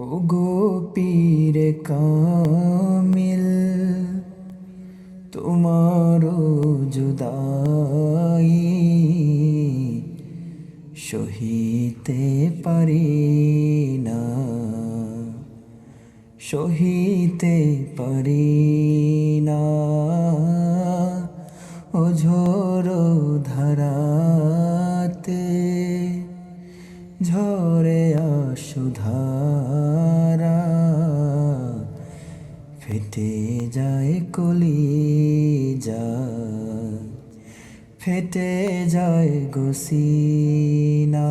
ও গো পীর কামিল তোমার জুদাই সহিতে পারি না সহিতে পারি না। ঝরে আসুধারা ফেটে যায় কলি যা ফেটে যায় গোসিনা।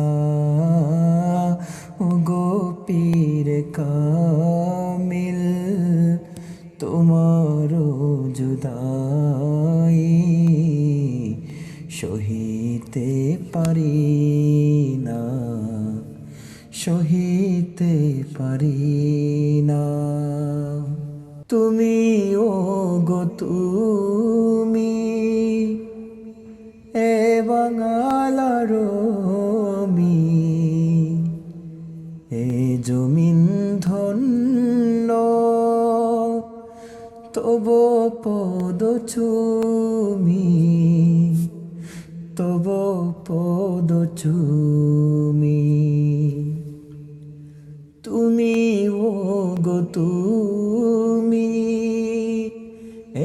ও গোপীর কামিল, তোমার জুদাই সহিতে পারি না। সহিতে পারি না। তুমি ও গো তুমি, এ বাঙালার মি এ জমিন ধন্য। তব পদ চুমি, তব পদ চুমি। তুমি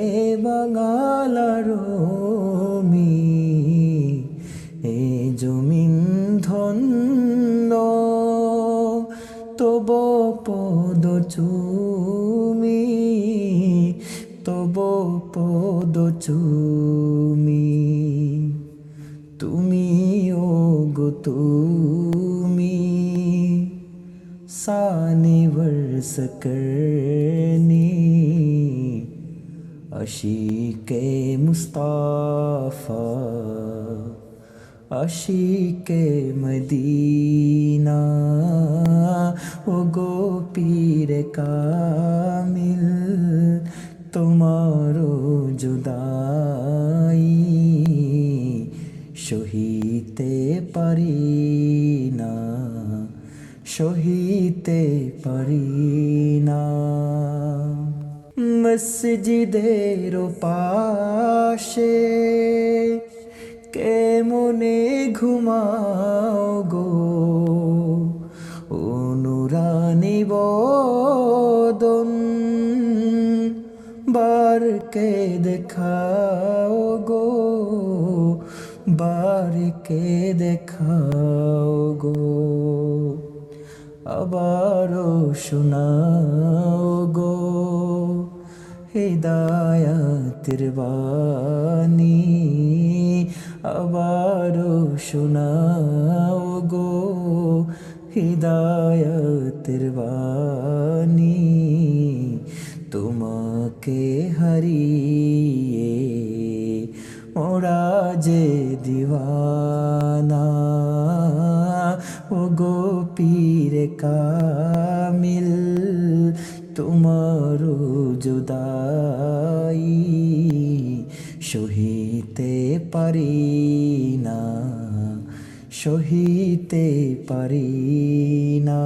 এ বাঙালার মি এ জমিন ধন্য, তব পদ চুমি, তব পদ চুমি। তুমি ও গো তুমি निवर सकरनी अशीक मुस्ताफ़ा अशीक मदीना वो गो पीर कामिल तुम्हारो जुदाई शहीद परी। সহিতে পারি না। মসজিদের পাশে কেমনে ঘুমাও গো? অনুরানি বদন বারকে দেখাও গো? বারকে দেখাও গো? আবারও শোনাও গো হৃদয়াতের বাণী। আবারও শোনাও গো হৃদয়াতের বাণী। তোমাকে হারিয়ে মোরা যে দিওয়ানা কামিল তোমার জুদাই সহিতে পারি না সহিতে পারি না।